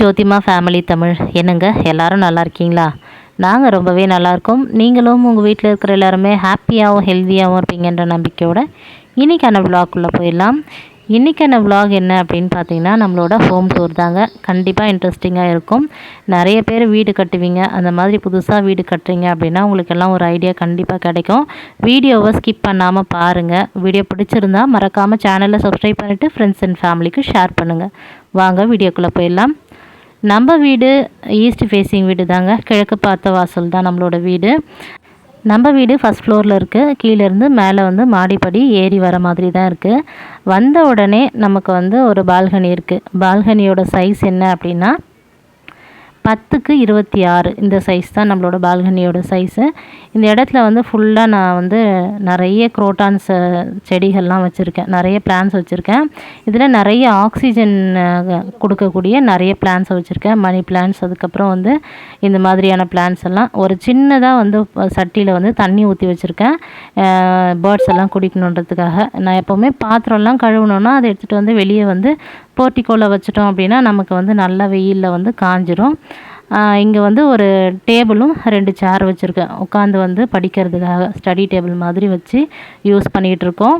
ஜோதிமா family Tamil. என்னங்க எல்லாரும் நல்லா இருக்கீங்களா? நாங்கள் ரொம்பவே நல்லாயிருக்கோம் நீங்களும் உங்கள் வீட்டில் இருக்கிற எல்லாருமே ஹாப்பியாகவும் ஹெல்த்தியாகவும் இருப்பீங்கன்ற நம்பிக்கையோட இன்றைக்கான விலாக்குள்ளே போயிடலாம். இன்றைக்கான விலாக் என்ன அப்படின்னு பார்த்தீங்கன்னா நம்மளோட ஹோம் டூர் தாங்க. கண்டிப்பாக இன்ட்ரெஸ்டிங்காக இருக்கும். நிறைய பேர் வீடு கட்டுவீங்க. அந்த மாதிரி புதுசாக வீடு கட்டுறீங்க அப்படின்னா உங்களுக்கு எல்லாம் ஒரு ஐடியா கண்டிப்பாக கிடைக்கும். வீடியோவை ஸ்கிப் பண்ணாமல் பாருங்கள் வீடியோ பிடிச்சிருந்தா மறக்காமல் சேனலை சப்ஸ்கிரைப் பண்ணிவிட்டு ஃப்ரெண்ட்ஸ் அண்ட் ஃபேமிலிக்கு ஷேர் பண்ணுங்கள் வாங்க வீடியோக்குள்ளே போயிடலாம். நம்ம வீடு ஈஸ்ட் ஃபேஸிங் வீடு தாங்க கிழக்கு பார்த்த வாசல் தான் நம்மளோட வீடு. நம்ம வீடு ஃபஸ்ட் ஃப்ளோரில் இருக்குது கீழேருந்து மேலே வந்து மாடிப்படி ஏறி வர மாதிரி தான் இருக்குது வந்த உடனே நமக்கு வந்து ஒரு பால்கனி இருக்குது பால்கனியோட சைஸ் என்ன அப்படின்னா பத்துக்கு இருபத்தி ஆறு இந்த சைஸ் தான் நம்மளோட பால்கனியோட சைஸு இந்த இடத்துல வந்து ஃபுல்லாக நான் வந்து நிறைய குரோட்டான்ஸ் செடிகள்லாம் வச்சுருக்கேன். நிறைய பிளான்ஸ் வச்சுருக்கேன். இதில் நிறைய ஆக்சிஜன் கொடுக்கக்கூடிய நிறைய பிளான்ஸ் வச்சுருக்கேன். மணி பிளான்ஸ் அதுக்கப்புறம் வந்து இந்த மாதிரியான பிளான்ஸ் எல்லாம். ஒரு சின்னதாக வந்து சட்டியில் வந்து தண்ணி ஊற்றி வச்சுருக்கேன். பேர்ட்ஸ் எல்லாம் குடிக்கணுன்றதுக்காக. நான் எப்போவுமே பாத்திரம்லாம் கழுவணுன்னா அதை எடுத்துகிட்டு வந்து வெளியே வந்து போர்ட்டிக்கோவில் வச்சிட்டோம் அப்படின்னா நமக்கு வந்து நல்ல வெயிலில் வந்து காஞ்சிரும். இங்கே வந்து ஒரு டேபிளும் ரெண்டு சேர் வச்சுருக்கேன். உட்காந்து வந்து படிக்கிறதுக்காக ஸ்டடி டேபிள் மாதிரி வச்சு யூஸ் பண்ணிகிட்ருக்கோம்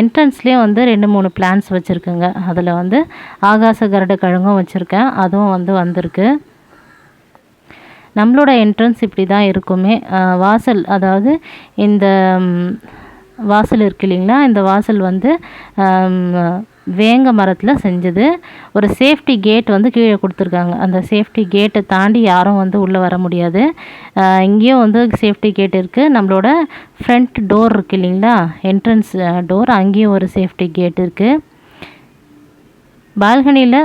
என்ட்ரன்ஸ்லேயே வந்து ரெண்டு மூணு பிளான்ஸ் வச்சுருக்குங்க. அதில் வந்து ஆகாச கரடு கிழங்கும் வச்சுருக்கேன். அதுவும் வந்து வந்திருக்கு. நம்மளோட என்ட்ரன்ஸ் இப்படி தான் இருக்குமே வாசல் அதாவது இந்த வாசல் இருக்கு இல்லைங்களா? இந்த வாசல் வந்து வேங்க மரத்தில் செஞ்சது. ஒரு சேஃப்டி கேட் வந்து கீழே கொடுத்துருக்காங்க. அந்த சேஃப்டி கேட்டை தாண்டி யாரும் வந்து உள்ளே வர முடியாது. இங்கேயும் வந்து சேஃப்டி கேட் இருக்குது நம்மளோட ஃப்ரண்ட் டோர் இருக்குது இல்லைங்களா? என்ட்ரன்ஸ் டோர் அங்கேயும் ஒரு சேஃப்டி கேட் இருக்குது பால்கனியில்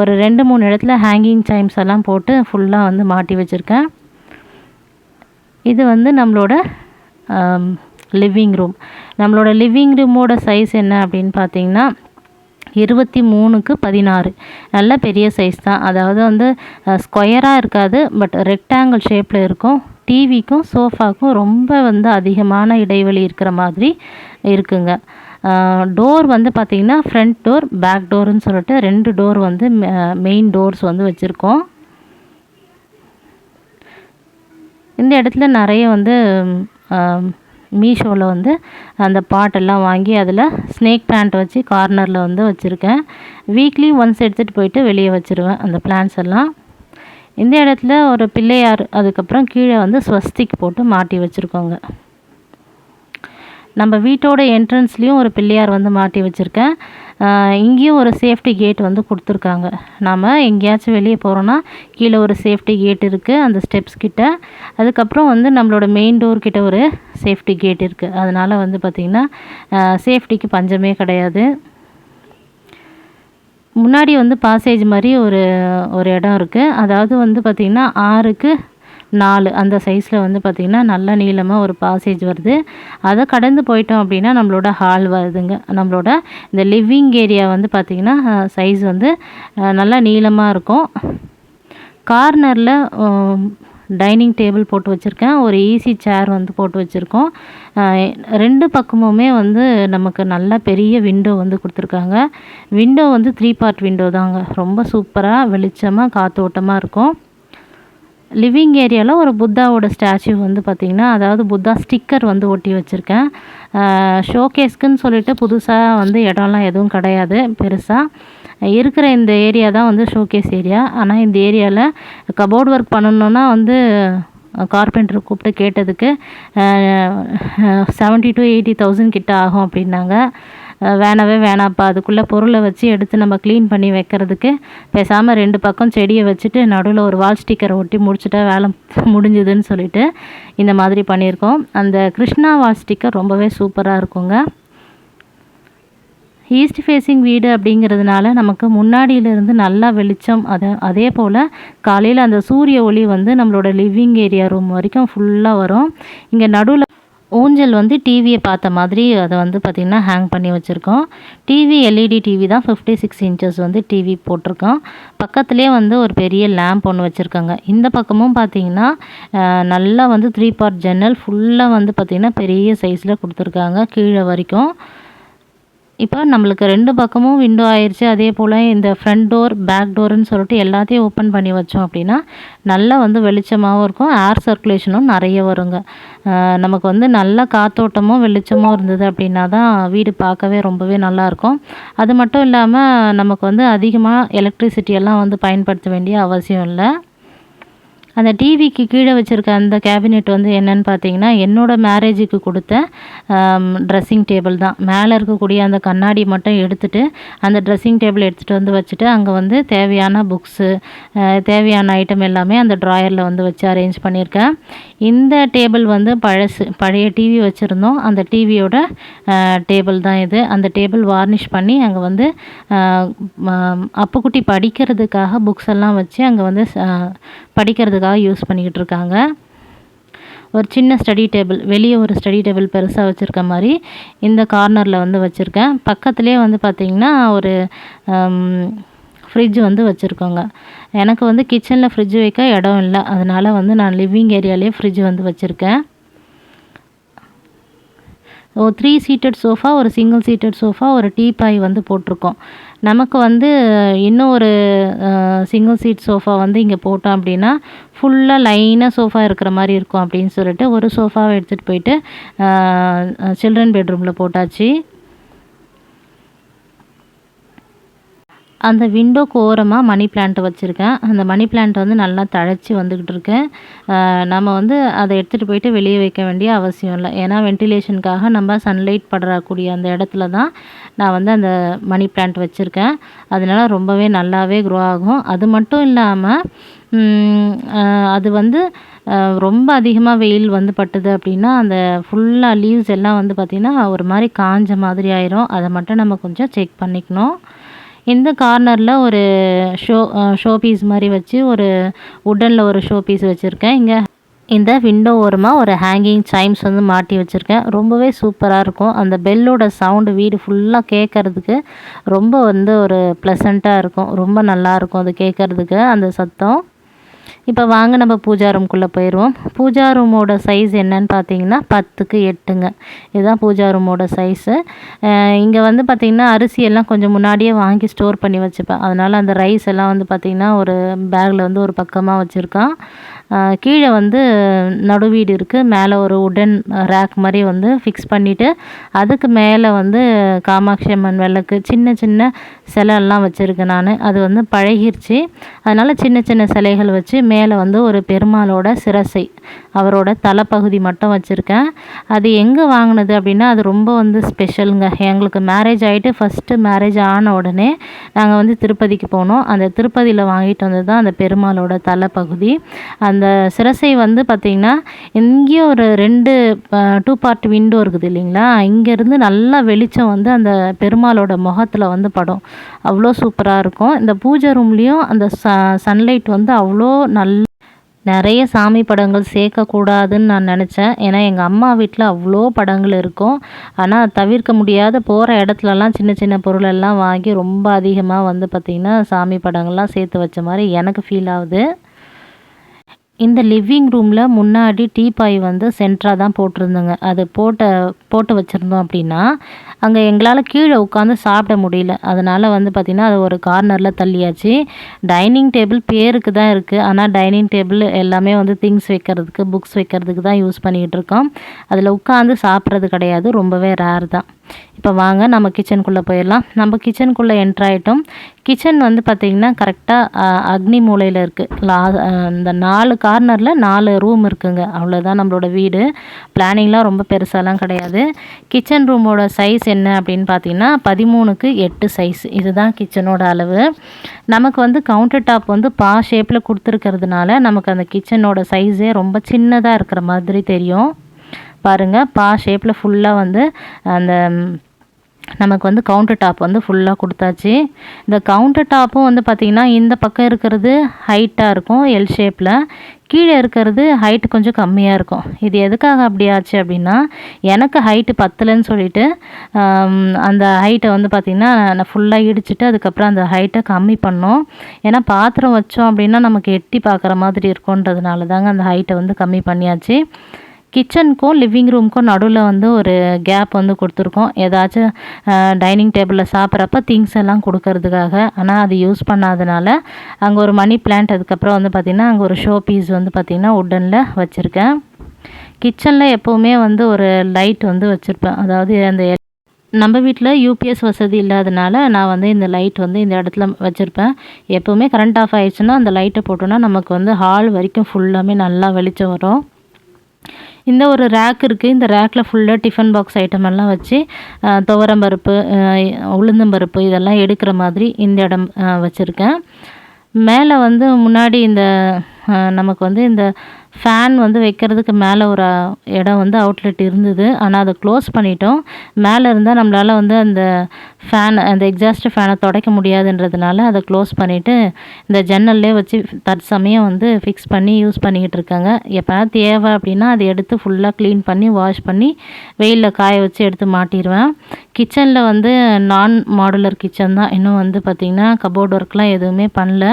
ஒரு ரெண்டு மூணு இடத்துல ஹேங்கிங் சைம்ஸ் எல்லாம் போட்டு ஃபுல்லாக வந்து மாட்டி வச்சுருக்கேன். இது வந்து நம்மளோட லிவிங் ரூம் நம்மளோட லிவிங் ரூமோட சைஸ் என்ன அப்படின்னு பார்த்தீங்கன்னா இருபத்தி மூணுக்கு பதினாறு. நல்ல பெரிய சைஸ் தான். அதாவது வந்து ஸ்கொயராக இருக்காது பட் ரெக்டாங்கிள் ஷேப்பில் இருக்கும். டிவிக்கும் சோஃபாக்கும் ரொம்ப வந்து அதிகமான இடைவெளி இருக்கிற மாதிரி இருக்குங்க. டோர் வந்து பார்த்திங்கன்னா ஃப்ரண்ட் டோர் பேக் டோர்னு சொல்லிட்டு ரெண்டு டோர் வந்து மெயின் டோர்ஸ் வந்து வச்சுருக்கோம். இந்த இடத்துல நிறைய வந்து மீஷோவில் வந்து அந்த பாட்டெல்லாம் வாங்கி அதில் ஸ்னேக் பிளான்ட் வச்சு கார்னரில் வந்து வச்சுருக்கேன். வீக்லி ஒன்ஸ் எடுத்துகிட்டு போயிட்டு வெளியே வச்சுருவேன் அந்த பிளான்ஸ் எல்லாம். இந்த இடத்துல ஒரு பிள்ளையார் அதுக்கப்புறம் கீழே வந்து ஸ்வஸ்திக் போட்டு மாட்டி வச்சுருக்கோங்க. நம்ம வீட்டோட என்ட்ரன்ஸ்லேயும் ஒரு பிள்ளையார் வந்து மாட்டி வச்சுருக்கேன். இங்கேயும் ஒரு சேஃப்டி கேட் வந்து கொடுத்துருக்காங்க. நாம் எங்கேயாச்சும் வெளியே போகிறோன்னா கீழே ஒரு சேஃப்டி கேட் இருக்குது அந்த ஸ்டெப்ஸ் கிட்ட. அதுக்கப்புறம் வந்து நம்மளோட மெயின் டோர் கிட்ட ஒரு சேஃப்டி கேட் இருக்குது அதனால் வந்து பார்த்திங்கன்னா சேஃப்டிக்கு பஞ்சமே கிடையாது. முன்னாடி வந்து பாசேஜ் மாதிரி ஒரு ஒரு இடம் இருக்குது அதாவது வந்து பார்த்திங்கன்னா ஆறுக்கு நாலு. அந்த சைஸில் வந்து பார்த்திங்கன்னா நல்ல நீளமாக ஒரு பாசேஜ் வருது. அதை கடந்து போயிட்டோம் அப்படின்னா நம்மளோட ஹால் வருதுங்க. நம்மளோட இந்த லிவிங் ஏரியா வந்து பார்த்திங்கன்னா சைஸ் வந்து நல்லா நீளமாக இருக்கும். கார்னரில் டைனிங் டேபிள் போட்டு வச்சுருக்கேன். ஒரு ஈஸி சேர் வந்து போட்டு வச்சுருக்கோம். ரெண்டு பக்கமுமே வந்து நமக்கு நல்ல பெரிய விண்டோ வந்து கொடுத்துருக்காங்க. விண்டோ வந்து த்ரீ பார்ட் விண்டோ தாங்க. ரொம்ப சூப்பராக வெளிச்சமாக காற்றோட்டமாக இருக்கும். லிவிங் ஏரியாவில் ஒரு புத்தாவோட ஸ்டாச்சு வந்து பார்த்திங்கன்னா அதாவது புத்தா ஸ்டிக்கர் வந்து ஒட்டி வச்சுருக்கேன். ஷோகேஸ்க்குன்னு சொல்லிட்டு புதுசாக வந்து இடம்லாம் எதுவும் கிடையாது பெருசாக இருக்கிற இந்த ஏரியா தான் வந்து ஷோகேஸ் ஏரியா. ஆனால் இந்த ஏரியாவில் கபோர்ட் ஒர்க் பண்ணணுன்னா வந்து கார்பெண்டர் கூப்பிட்டு கேட்டதுக்கு செவன்ட்டி டு எயிட்டி தௌசண்ட் கிட்ட ஆகும் அப்படின்னாங்க. வேணவே வேணாப்பா அதுக்குள்ளே பொருளை வச்சு எடுத்து நம்ம க்ளீன் பண்ணி வைக்கிறதுக்கு பேசாமல் ரெண்டு பக்கம் செடியை வச்சுட்டு நடுவில் ஒரு வால் ஸ்டிக்கரை ஒட்டி முடிச்சுட்டா வேலை முடிஞ்சுதுன்னு சொல்லிட்டு இந்த மாதிரி பண்ணியிருக்கோம். அந்த கிருஷ்ணா வால் ஸ்டிக்கர் ரொம்பவே சூப்பராக இருக்குங்க. ஈஸ்ட் ஃபேஸிங் வீடு அப்படிங்கிறதுனால நமக்கு முன்னாடியிலேருந்து நல்லா வெளிச்சம் அதை அதே போல் காலையில் அந்த சூரிய ஒளி வந்து நம்மளோட லிவிங் ஏரியா ரூம் வரைக்கும் ஃபுல்லாக வரும். இங்கே நடுவில் ஊஞ்சல் வந்து டிவியை பார்த்த மாதிரி அதை வந்து பார்த்திங்கன்னா ஹேங் பண்ணி வச்சுருக்கோம். டிவி எல்இடி டிவி தான் ஃபிஃப்டி சிக்ஸ் இன்ச்சஸ் வந்து டிவி போட்டிருக்கோம். பக்கத்துலேயே வந்து ஒரு பெரிய லேம்ப் ஒன்று வச்சுருக்காங்க. இந்த பக்கமும் பார்த்திங்கன்னா நல்லா வந்து த்ரீ பார்ட் ஜன்னல் ஃபுல்லாக வந்து பார்த்திங்கன்னா பெரிய சைஸில் கொடுத்துருக்காங்க. கீழே வரைக்கும். இப்போ நம்மளுக்கு ரெண்டு பக்கமும் விண்டோ ஆயிடுச்சு அதே போல் இந்த ஃப்ரண்ட் டோர் பேக் டோருன்னு சொல்லிட்டு எல்லாத்தையும் ஓப்பன் பண்ணி வச்சோம் அப்படின்னா நல்லா வந்து வெளிச்சமாகவும் இருக்கும். ஏர் சர்க்குலேஷனும் நிறைய வருங்க. நமக்கு வந்து நல்ல காத்தோட்டமும் வெளிச்சமும் இருந்தது அப்படின்னா தான் வீடு பார்க்கவே ரொம்பவே நல்லாயிருக்கும் அது மட்டும் இல்லாமல் நமக்கு வந்து அதிகமாக எலக்ட்ரிசிட்டி எல்லாம் வந்து பயன்படுத்த வேண்டிய அவசியம் இல்லை. அந்த டிவிக்கு கீழே வச்சுருக்க அந்த கேபினெட் வந்து என்னென்னு பார்த்தீங்கன்னா என்னோடய மேரேஜுக்கு கொடுத்த ட்ரெஸ்ஸிங் டேபிள் தான். மேலே இருக்கக்கூடிய அந்த கண்ணாடி மட்டும் எடுத்துகிட்டு அந்த ட்ரெஸ்ஸிங் டேபிள் எடுத்துகிட்டு வந்து வச்சுட்டு அங்கே வந்து தேவையான புக்ஸு தேவையான ஐட்டம் எல்லாமே அந்த ட்ராயரில் வந்து வச்சு அரேஞ்ச் பண்ணியிருக்கேன். இந்த டேபிள் வந்து பழசு பழைய டிவி வச்சுருந்தோம். அந்த டிவியோட டேபிள் தான் இது. அந்த டேபிள் வார்னிஷ் பண்ணி அங்கே வந்து அப்புக்குட்டி படிக்கிறதுக்காக புக்ஸ் எல்லாம் வச்சு அங்கே வந்து படிக்கிறதுக்காக யூஸ் பண்ணிக்கிட்டு இருக்காங்க ஒரு சின்ன ஸ்டடி டேபிள் வெளியே ஒரு ஸ்டடி டேபிள் பெருசாக வச்சுருக்க மாதிரி இந்த கார்னரில் வந்து வச்சுருக்கேன். பக்கத்துலேயே வந்து பார்த்திங்கன்னா ஒரு ஃப்ரிட்ஜ் வந்து வச்சுருக்கோங்க. எனக்கு வந்து கிச்சனில் ஃப்ரிட்ஜ் வைக்க இடம் இல்லை. அதனால் வந்து நான் லிவிங் ஏரியாலேயே ஃப்ரிட்ஜ் வந்து வச்சுருக்கேன். ஒரு த்ரீ சீட்டட் சோஃபா ஒரு சிங்கிள் சீட்டட் சோஃபா ஒரு டீ பாய் வந்து போட்டிருக்கோம். நமக்கு வந்து இன்னும் ஒரு சிங்கிள் சீட் சோஃபா வந்து இங்கே போட்டோம் அப்படின்னா ஃபுல்லாக லைனாக சோஃபா இருக்கிற மாதிரி இருக்கும் அப்படின்னு சொல்லிட்டு ஒரு சோஃபாவை எடுத்துகிட்டு போயிட்டு சில்ட்ரன் பெட்ரூமில் போட்டாச்சு. அந்த விண்டோக்கு ஓரமாக மணி பிளான்ட் வச்சுருக்கேன். அந்த மணி பிளான்ட் வந்து நல்லா தழைச்சி வந்துக்கிட்டு இருக்கேன் நம்ம வந்து அதை எடுத்துகிட்டு போயிட்டு வெளியே வைக்க வேண்டிய அவசியம் இல்லை. ஏன்னா வென்டிலேஷனுக்காக நம்ம சன்லைட் படக்கூடிய அந்த இடத்துல தான் நான் வந்து அந்த மணி பிளான்ட் வச்சுருக்கேன். அதனால ரொம்பவே நல்லாவே க்ரோ ஆகும். அது மட்டும் இல்லாமல் அது வந்து ரொம்ப அதிகமாக வெயில் வந்து பட்டுது அப்படின்னா அந்த ஃபுல்லாக லீவ்ஸ் எல்லாம் வந்து பார்த்திங்கன்னா ஒரு மாதிரி காஞ்ச மாதிரி ஆயிரும். அதை மட்டும் நம்ம கொஞ்சம் செக் பண்ணிக்கணும். இந்த கார்னரில் ஒரு ஷோ ஷோ பீஸ் மாதிரி வச்சு ஒரு உட்டனில் ஒரு ஷோ பீஸ் வச்சுருக்கேன். இங்கே இந்த விண்டோ ஓரமாக ஒரு ஹேங்கிங் சைம்ஸ் வந்து மாட்டி வச்சுருக்கேன். ரொம்பவே சூப்பராக இருக்கும். அந்த பெல்லோட சவுண்டு வீடு ஃபுல்லாக கேட்குறதுக்கு ரொம்ப வந்து ஒரு ப்ளசண்ட்டாக இருக்கும். ரொம்ப நல்லாயிருக்கும் அது கேட்குறதுக்கு அந்த சத்தம். இப்போ வாங்க நம்ம பூஜா ரூம்குள்ளே போயிடுவோம். பூஜா ரூமோட சைஸ் என்னன்னு பார்த்தீங்கன்னா பத்துக்கு எட்டுங்க. இதுதான் பூஜா ரூமோட சைஸு இங்கே வந்து பார்த்திங்கன்னா அரிசி எல்லாம் கொஞ்சம் முன்னாடியே வாங்கி ஸ்டோர் பண்ணி வச்சுப்பேன். அதனால் அந்த ரைஸ் எல்லாம் வந்து பார்த்திங்கன்னா ஒரு பேக்கில் வந்து ஒரு பக்கமாக வச்சுருக்கான். கீழே வந்து நடுவீடு இருக்குது மேலே ஒரு உடன் ரேக் மாதிரி வந்து ஃபிக்ஸ் பண்ணிவிட்டு அதுக்கு மேலே வந்து காமாட்சி அம்மன் விளக்கு சின்ன சின்ன சிலையெல்லாம் வச்சுருக்கேன் நான். அது வந்து பழகிருச்சு. அதனால் சின்ன சின்ன சிலைகள் வச்சு மேலே வந்து ஒரு பெருமாளோட சிரசை. அவரோட தலைப்பகுதி மட்டும் வச்சுருக்கேன். அது எங்கே வாங்கினது அப்படின்னா அது ரொம்ப வந்து ஸ்பெஷலுங்க எங்களுக்கு மேரேஜ் ஆகிட்டு ஃபஸ்ட்டு மேரேஜ் ஆன உடனே நாங்கள் வந்து திருப்பதிக்கு போனோம். அந்த திருப்பதியில் வாங்கிட்டு வந்தது தான் அந்த பெருமாளோட தலைப்பகுதி. அந்த சிரசை வந்து பார்த்திங்கன்னா இங்கேயும் ஒரு ரெண்டு டூ பார்ட் விண்டோ இருக்குது இல்லைங்களா? இங்கேருந்து நல்லா வெளிச்சம் வந்து அந்த பெருமாளோட முகத்தில் வந்து படும். அவ்வளோ சூப்பராக இருக்கும். இந்த பூஜை ரூம்லேயும் அந்த ச சன்லைட் வந்து அவ்வளோ நல்ல நிறைய சாமி படங்கள் சேர்க்கக்கூடாதுன்னு நான் நினச்சேன். ஏன்னா எங்கள் அம்மா வீட்டில் அவ்வளோ படங்கள் இருக்கும். ஆனால் தவிர்க்க முடியாத போகிற இடத்துலலாம் சின்ன சின்ன பொருளெல்லாம் வாங்கி ரொம்ப அதிகமாக வந்து பார்த்திங்கன்னா சாமி படங்கள்லாம் சேர்த்து வச்ச மாதிரி எனக்கு ஃபீல் ஆகுது இந்த லிவிங் ரூமில் முன்னாடி டீபாய் வந்து சென்டராக தான் போட்டிருந்தோங்க. அது போட்ட போட்டு வச்சுருந்தோம் அப்படின்னா அங்கே எங்களால் கீழே உட்காந்து சாப்பிட முடியல. அதனால் வந்து பார்த்திங்கன்னா அது ஒரு கார்னரில் தள்ளியாச்சு. டைனிங் டேபிள் பேருக்கு தான் இருக்குது ஆனால் டைனிங் டேபிள் எல்லாமே வந்து திங்ஸ் வைக்கிறதுக்கு புக்ஸ் வைக்கிறதுக்கு தான் யூஸ் பண்ணிக்கிட்டு இருக்கோம். அதில் உட்காந்து சாப்பிட்றது கிடையாது. ரொம்பவே ரேர் தான். இப்போ வாங்க நம்ம கிச்சனுக்குள்ளே போயிடலாம். நம்ம கிச்சனுக்குள்ளே என்ட்ராயிட்டோம் கிச்சன் வந்து பார்த்திங்கன்னா கரெக்டாக அக்னி மூலையில் இருக்குது லா இந்த நாலு கார்னரில் நாலு ரூம் இருக்குங்க. அவ்வளோதான் நம்மளோட வீடு. பிளானிங்லாம் ரொம்ப பெருசாலாம் கிடையாது. கிச்சன் ரூமோட சைஸ் என்ன அப்படின்னு பார்த்தீங்கன்னா பதிமூணுக்கு எட்டு சைஸ் இதுதான் கிச்சனோட அளவு. நமக்கு வந்து கவுண்டர் டாப் வந்து பா ஷேப்பில் கொடுத்துருக்கிறதுனால நமக்கு அந்த கிச்சனோட சைஸே ரொம்ப சின்னதாக இருக்கிற மாதிரி தெரியும். பாருங்கள் பா ஷேப்பில் ஃபுல்லாக வந்து அந்த நமக்கு வந்து கவுண்டர் டாப் வந்து ஃபுல்லாக கொடுத்தாச்சு. இந்த கவுண்டர் டாப்பும் வந்து பார்த்திங்கன்னா இந்த பக்கம் இருக்கிறது ஹைட்டாக இருக்கும் எல் ஷேப்பில் கீழே இருக்கிறது ஹைட்டு கொஞ்சம் கம்மியாக இருக்கும். இது எதுக்காக அப்படி ஆச்சு அப்படின்னா எனக்கு ஹைட்டு பத்தலைன்னு சொல்லிட்டு அந்த ஹைட்டை வந்து பார்த்திங்கன்னா நான் ஃபுல்லாக இடிச்சிட்டு அதுக்கப்புறம் அந்த ஹைட்டை கம்மி பண்ணோம். ஏன்னா பாத்திரம் வச்சோம் அப்படின்னா நமக்கு எட்டி பார்க்குற மாதிரி இருக்குன்றதுனால தாங்க அந்த ஹைட்டை வந்து கம்மி பண்ணியாச்சு. கிச்சனுக்கும் லிவிங் ரூமுக்கும் நடுவில் வந்து ஒரு கேப் வந்து கொடுத்துருக்கோம். ஏதாச்சும் டைனிங் டேபிளில் சாப்பிட்றப்ப திங்ஸ் எல்லாம் கொடுக்கறதுக்காக. ஆனால் அது யூஸ் பண்ணாதனால அங்கே ஒரு மணி பிளான்ட் அதுக்கப்புறம் வந்து பார்த்திங்கன்னா அங்கே ஒரு ஷோ பீஸ் வந்து பார்த்திங்கன்னா உட்டனில் வச்சுருக்கேன். கிச்சனில் எப்போவுமே வந்து ஒரு லைட் வந்து வச்சுருப்பேன். அதாவது அந்த நம்ம வீட்டில் யூபிஎஸ் வசதி இல்லாதனால நான் வந்து இந்த லைட் வந்து இந்த இடத்துல வச்சுருப்பேன். எப்போவுமே கரண்ட் ஆஃப் ஆயிடுச்சுன்னா அந்த லைட்டை போட்டோன்னா நமக்கு வந்து ஹால் வரைக்கும் ஃபுல்லாமே நல்லா வெளிச்சம் வரும். இந்த ஒரு ரேக் இருக்குது இந்த ரேக்கில் ஃபுல்லாக டிஃபன் பாக்ஸ் ஐட்டம் எல்லாம் வச்சு துவரம்பருப்பு உளுந்தம்பருப்பு இதெல்லாம் எடுக்கிற மாதிரி இந்த இடம் வச்சுருக்கேன். மேலே வந்து முன்னாடி இந்த நமக்கு வந்து இந்த ஃபேன் வந்து வைக்கிறதுக்கு மேலே ஒரு இடம் வந்து அவுட்லெட் இருந்தது. ஆனால் அதை க்ளோஸ் பண்ணிட்டோம். மேலே இருந்தால் நம்மளால் வந்து அந்த ஃபேன் அந்த எக்ஸாஸ்ட் ஃபேனை துடைக்க முடியாதுன்றதுனால அதை க்ளோஸ் பண்ணிவிட்டு இந்த ஜன்னல்லே வச்சு தற்சமயம் வந்து ஃபிக்ஸ் பண்ணி யூஸ் பண்ணிக்கிட்டு இருக்காங்க. எப்போனா தேவை அப்படின்னா அதை எடுத்து ஃபுல்லாக க்ளீன் பண்ணி வாஷ் பண்ணி வெயிலில் காய வச்சு எடுத்து மாட்டிடுவேன் கிச்சனில் வந்து நான் மாடுலர் கிச்சன் தான். இன்னும் வந்து பார்த்திங்கன்னா கபோர்ட் ஒர்க்லாம் எதுவுமே பண்ணல.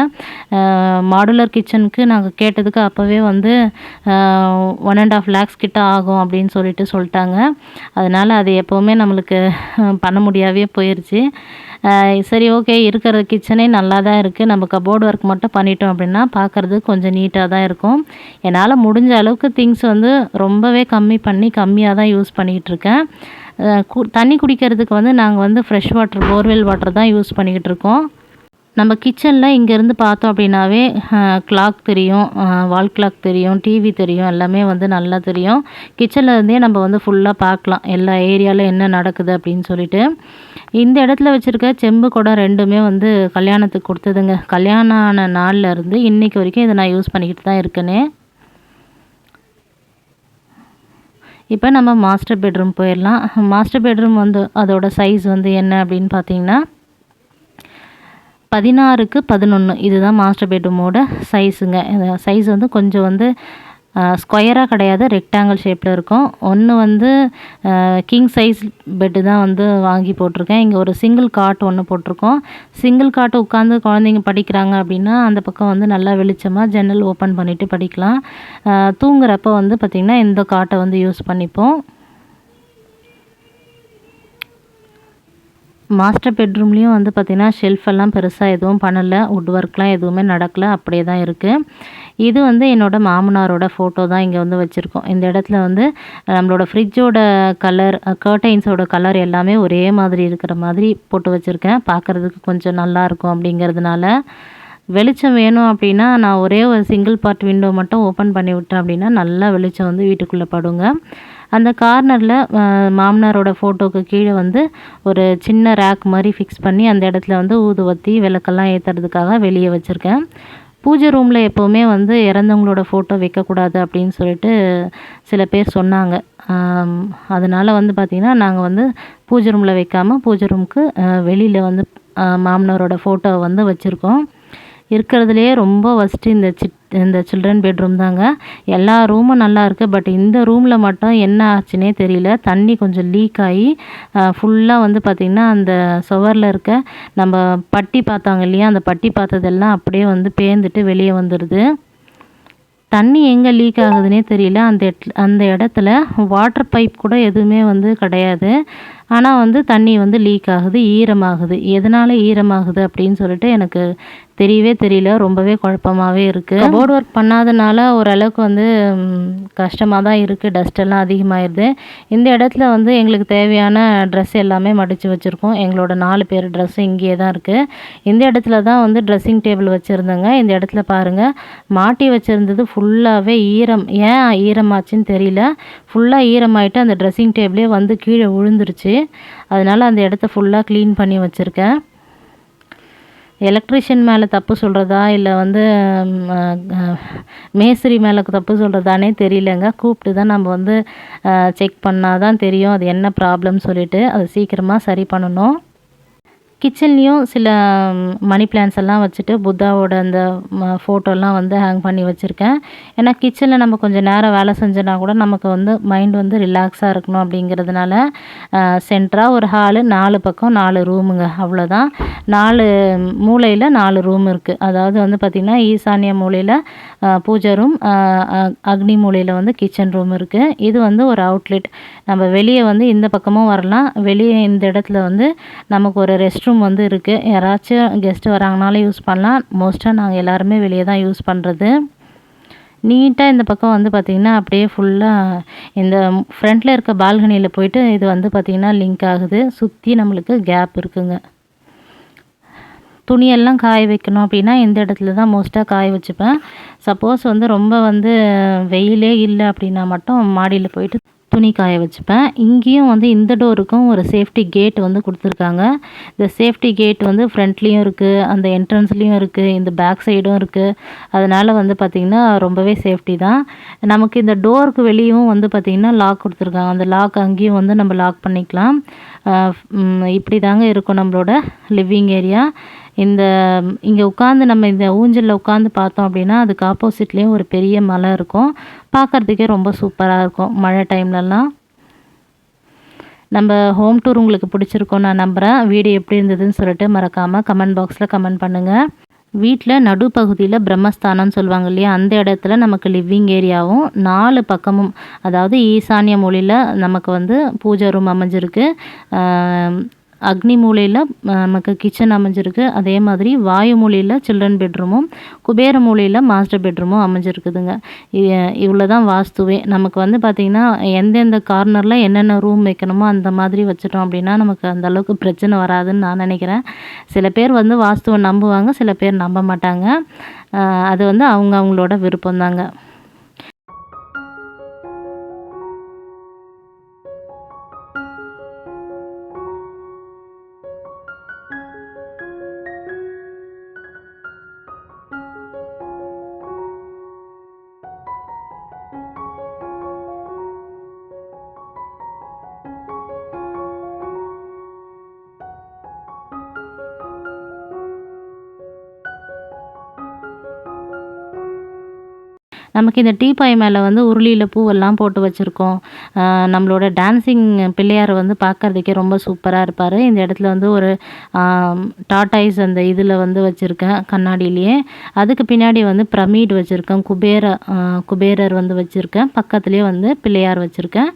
மாடுலர் கிச்சனுக்கு நாங்கள் கேட்டதுக்கு அப்போவே வந்து ஒன் அண்ட் ஆஃப் லேக்ஸ் கிட்ட ஆகும் அப்படின்னு சொல்லிட்டு சொல்லிட்டாங்க. அதனால் அது எப்போவுமே நம்மளுக்கு பண்ண முடியாவே போயிடுச்சு சரி ஓகே இருக்கிற கிச்சனே நல்லா தான் இருக்குது நம்ம கபோர்டு ஒர்க் மட்டும் பண்ணிட்டோம் அப்படின்னா பார்க்குறது கொஞ்சம் நீட்டாக தான் இருக்கும். என்னால் முடிஞ்ச அளவுக்கு திங்ஸ் வந்து ரொம்பவே கம்மி பண்ணி கம்மியாக தான் யூஸ் பண்ணிகிட்ருக்கேன் கு தண்ணி குடிக்கிறதுக்கு வந்து நாங்கள் வந்து ஃப்ரெஷ் வாட்டர் போர்வெல் வாட்டர் தான் யூஸ் பண்ணிக்கிட்டு இருக்கோம். நம்ம கிச்சனில் இங்கேருந்து பார்த்தோம் அப்படின்னாவே கிளாக் தெரியும் வால் கிளாக் தெரியும் டிவி தெரியும் எல்லாமே வந்து நல்லா தெரியும். கிச்சனில் இருந்தே நம்ம வந்து ஃபுல்லாக பார்க்கலாம் எல்லா ஏரியாவில் என்ன நடக்குது அப்படின்னு சொல்லிட்டு. இந்த இடத்துல வச்சுருக்க செம்பு குடம் ரெண்டுமே வந்து கல்யாணத்துக்கு கொடுத்ததுங்க. கல்யாணம் ஆன நாளில் இருந்து இன்றைக்கி வரைக்கும் இதை நான் யூஸ் பண்ணிக்கிட்டு தான் இருக்கேனே. இப்போ நம்ம மாஸ்டர் பெட்ரூம் போயிடலாம். மாஸ்டர் பெட்ரூம் வந்து அதோட சைஸ் வந்து என்ன அப்படின்னு பார்த்தீங்கன்னா பதினாறுக்கு பதினொன்று இதுதான் மாஸ்டர் பெட்ரூமோட சைஸுங்க சைஸ் வந்து கொஞ்சம் வந்து ஸ்கொயராக கிடையாது ரெக்டாங்கிள் ஷேப்பில் இருக்கும். ஒன்று வந்து கிங் சைஸ் பெட்டு தான் வந்து வாங்கி போட்டிருக்கேன். இங்கே ஒரு சிங்கிள் காட் ஒன்று போட்டிருக்கோம். சிங்கிள் காட்டு உட்காந்து குழந்தைங்க படிக்கிறாங்க அப்படின்னா அந்த பக்கம் வந்து நல்லா வெளிச்சமாக ஜன்னல் ஓப்பன் பண்ணிவிட்டு படிக்கலாம். தூங்குறப்ப வந்து பார்த்திங்கன்னா இந்த காட்டை வந்து யூஸ் பண்ணிப்போம். மாஸ்டர் பெட்ரூம்லேயும் வந்து பார்த்திங்கன்னா ஷெல்ஃபெல்லாம் பெருசாக எதுவும் பண்ணலை. வுட் ஒர்க்லாம் எதுவுமே நடக்கலை. அப்படியே தான் இருக்குது இது வந்து என்னோடய மாமனாரோட ஃபோட்டோ தான் இங்கே வந்து வச்சுருக்கோம். இந்த இடத்துல வந்து நம்மளோட ஃப்ரிட்ஜோட கலர் கர்டைன்ஸோட கலர் எல்லாமே ஒரே மாதிரி இருக்கிற மாதிரி போட்டு வச்சுருக்கேன். பார்க்குறதுக்கு கொஞ்சம் நல்லாயிருக்கும் அப்படிங்கிறதுனால. வெளிச்சம் வேணும் அப்படின்னா நான் ஒரே ஒரு சிங்கிள் பார்ட் விண்டோ மட்டும் ஓப்பன் பண்ணி விட்டேன் அப்படின்னா நல்லா வெளிச்சம் வந்து வீட்டுக்குள்ளே படுங்க. அந்த கார்னரில் மாமனாரோட ஃபோட்டோவுக்கு கீழே வந்து ஒரு சின்ன ரேக் மாதிரி ஃபிக்ஸ் பண்ணி அந்த இடத்துல வந்து ஊதுவத்தி விளக்கெல்லாம் ஏற்றுறதுக்காக வெளியே வச்சுருக்கேன். பூஜை ரூமில் எப்போவுமே வந்து இறந்தவங்களோட ஃபோட்டோ வைக்கக்கூடாது அப்படின்னு சொல்லிட்டு சில பேர் சொன்னாங்க. அதனால் வந்து பார்த்திங்கன்னா நாங்கள் வந்து பூஜை ரூமில் வைக்காமல் பூஜை ரூமுக்கு வெளியில் வந்து மாமனாரோட ஃபோட்டோ வந்து வச்சுருக்கோம். இருக்கிறதுலையே ரொம்ப ஃபஸ்ட்டு இந்த சிட் இந்த சில்ட்ரன் பெட்ரூம் தாங்க. எல்லா ரூமும் நல்லா இருக்குது பட் இந்த ரூமில் மட்டும் என்ன ஆச்சுன்னே தெரியல. தண்ணி கொஞ்சம் லீக் ஆகி ஃபுல்லாக வந்து பார்த்திங்கன்னா அந்த சுவரில் இருக்க நம்ம பட்டி பார்த்தாங்க இல்லையா? அந்த பட்டி பார்த்ததெல்லாம் அப்படியே வந்து பேர்ந்துட்டு வெளியே வந்துடுது தண்ணி எங்கே லீக் ஆகுதுன்னே தெரியல. அந்த அந்த இடத்துல வாட்டர் பைப் கூட எதுவுமே வந்து கிடையாது. ஆனால் வந்து தண்ணி வந்து லீக் ஆகுது ஈரமாகுது. எதனால் ஈரமாகுது அப்படின்னு சொல்லிட்டு எனக்கு தெரியவே தெரியல. ரொம்பவே குழப்பமாகவே இருக்குது போர்டு ஒர்க் பண்ணாதனால ஓரளவுக்கு வந்து கஷ்டமாக தான் இருக்குது டஸ்டெல்லாம் அதிகமாகிடுது இந்த இடத்துல வந்து எங்களுக்கு தேவையான ட்ரெஸ் எல்லாமே மடித்து வச்சுருக்கோம். எங்களோட நாலு பேர் ட்ரெஸ்ஸு இங்கேயே தான் இருக்குது இந்த இடத்துல தான் வந்து ட்ரெஸ்ஸிங் டேபிள் வச்சுருந்தேங்க. இந்த இடத்துல பாருங்கள் மாட்டி வச்சுருந்தது ஃபுல்லாகவே ஈரம். ஏன் ஈரமாச்சுன்னு தெரியல. ஃபுல்லாக ஈரமாயிட்டு அந்த ட்ரெஸ்ஸிங் டேபிளே வந்து கீழே விழுந்துருச்சு. அதனால் அந்த இடத்த ஃபுல்லாக க்ளீன் பண்ணி வச்சுருக்கேன். எலக்ட்ரிஷியன் மேலே தப்பு சொல்கிறதா இல்லை வந்து மேஸ்திரி மேலே தப்பு சொல்கிறதானே தெரியலங்க. கூப்பிட்டு தான் நம்ம வந்து செக் பண்ணால் தான் தெரியும். அது என்ன ப்ராப்ளம் சொல்லிவிட்டு அதை சீக்கிரமாக சரி பண்ணணும். கிச்சன்லேயும் சில மணி பிளான்ஸ் எல்லாம் வச்சுட்டு புத்தாவோட அந்த ஃபோட்டோலாம் வந்து ஹேங் பண்ணி வச்சுருக்கேன். ஏன்னா கிச்சனில் நம்ம கொஞ்சம் நேரம் வேலை செஞ்சோன்னா கூட நமக்கு வந்து மைண்ட் வந்து ரிலாக்ஸாக இருக்கணும் அப்படிங்கிறதுனால சென்டராக ஒரு ஹாலு நாலு பக்கம் நாலு ரூமுங்க அவ்வளோதான் நாலு மூலையில் நாலு ரூம் இருக்குது அதாவது வந்து பார்த்திங்கன்னா ஈசானிய மூலையில் பூஜை ரூம் அக்னி மூலையில் வந்து கிச்சன் ரூம் இருக்குது இது வந்து ஒரு அவுட்லெட் நம்ம வெளியே வந்து இந்த பக்கமும் வரலாம். வெளியே இந்த இடத்துல வந்து நமக்கு ஒரு ரெஸ்ட் ரூம் வந்து இருக்குது யாராச்சும் கெஸ்ட்டு வராங்கனாலும் யூஸ் பண்ணலாம். மோஸ்ட்டாக நாங்கள் எல்லாருமே வெளியே தான் யூஸ் பண்ணுறது நீட்டாக இந்த பக்கம் வந்து பார்த்திங்கன்னா அப்படியே ஃபுல்லாக இந்த ஃப்ரண்ட்டில் இருக்க பால்கனியில் போயிட்டு இது வந்து பார்த்திங்கன்னா லிங்க் ஆகுது. சுற்றி நம்மளுக்கு கேப் இருக்குங்க. துணியெல்லாம் காய வைக்கணும் அப்படின்னா இந்த இடத்துல தான் மோஸ்ட்டாக காய வச்சுப்பேன். சப்போஸ் வந்து ரொம்ப வந்து வெயிலே இல்லை அப்படின்னா மட்டும் மாடியில் போயிட்டு துணி காய வச்சுப்பேன். இங்கேயும் வந்து இந்த டோருக்கும் ஒரு சேஃப்டி கேட் வந்து கொடுத்துருக்காங்க. இந்த சேஃப்டி கேட் வந்து ஃப்ரண்ட்லேயும் இருக்குது அந்த என்ட்ரன்ஸ்லேயும் இருக்குது இந்த பேக் சைடும் இருக்குது அதனால் வந்து பார்த்திங்கன்னா ரொம்பவே சேஃப்டி தான். நமக்கு இந்த டோருக்கு வெளியும் வந்து பார்த்திங்கன்னா லாக் கொடுத்துருக்காங்க. அந்த லாக் அங்கேயும் வந்து நம்ம லாக் பண்ணிக்கலாம். இப்படி தாங்க இருக்கும் நம்மளோட லிவிங் ஏரியா. இந்த இங்கே உட்காந்து நம்ம இந்த ஊஞ்சலில் உட்காந்து பார்த்தோம் அப்படின்னா அதுக்கு ஆப்போசிட்லேயும் ஒரு பெரிய மலை இருக்கும். பார்க்குறதுக்கே ரொம்ப சூப்பராக இருக்கும். மழை டைம்லலாம் நம்ம ஹோம் டூர் உங்களுக்கு பிடிச்சிருக்கோம் நான் நம்புகிறேன் வீடு எப்படி இருந்ததுன்னு சொல்லிட்டு மறக்காமல் கமெண்ட் பாக்ஸில் கமெண்ட் பண்ணுங்கள் வீட்டில் நடுப்பகுதியில் பிரம்மஸ்தானம்னு சொல்லுவாங்க இல்லையா? அந்த இடத்துல நமக்கு லிவிங் ஏரியாவும் நாலு பக்கமும் அதாவது ஈசானிய மொழியில் நமக்கு வந்து பூஜை ரூம் அமைஞ்சிருக்கு. அக்னி மூலையில் நமக்கு கிச்சன் அமைஞ்சிருக்கு. அதே மாதிரி வாயு மூலையில் சில்ட்ரன் பெட்ரூமும் குபேர மூலையில் மாஸ்டர் பெட்ரூமும் அமைஞ்சிருக்குதுங்க. இவ்வளோ தான் வாஸ்துவே. நமக்கு வந்து பார்த்திங்கன்னா எந்தெந்த கார்னரில் என்னென்ன ரூம் வைக்கணுமோ அந்த மாதிரி வச்சுட்டோம் அப்படின்னா நமக்கு அந்தளவுக்கு பிரச்சனை வராதுன்னு நான் நினைக்கிறேன். சில பேர் வந்து வாஸ்துவை நம்புவாங்க சில பேர் நம்ப மாட்டாங்க. அது வந்து அவங்க அவங்களோட விருப்பம்தாங்க. நமக்கு இந்த டீப்பாய் மேலே வந்து உருளியில் பூவெல்லாம் போட்டு வச்சுருக்கோம். நம்மளோட டான்ஸிங் பிள்ளையார் வந்து பார்க்குறதுக்கே ரொம்ப சூப்பராக இருப்பார். இந்த இடத்துல வந்து ஒரு டாட்டாய்ஸ் அந்த இதில் வந்து வச்சுருக்கேன் கண்ணாடியிலேயே. அதுக்கு பின்னாடி வந்து பிரமிட் வச்சுருக்கேன். குபேர குபேரர் வந்து வச்சுருக்கேன். பக்கத்துலேயே வந்து பிள்ளையார் வச்சுருக்கேன்.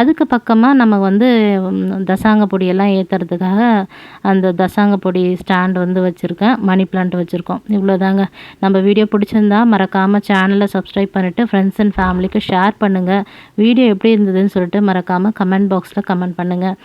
அதுக்கு பக்கமாக நம்ம வந்து தசாங்க பொடியெல்லாம் ஏற்றுறதுக்காக அந்த தசாங்க பொடி ஸ்டாண்ட் வந்து வச்சுருக்கேன். மணி பிளான்ட் வச்சுருக்கோம். இவ்வளோதாங்க நம்ம வீடியோ பிடிச்சிருந்தா மறக்காமல் சேனலை சப்ஸ்கிரைப் சப்ஸ்கிரைப் பண்ணிவிட்டு ஃப்ரெண்ட்ஸ் அண்ட் ஃபேமிலிக்கு ஷேர் பண்ணுங்கள் வீடியோ எப்படி இருந்ததுன்னு சொல்லிட்டு மறக்காமல் கமெண்ட் பாக்ஸில் கமெண்ட் பண்ணுங்கள்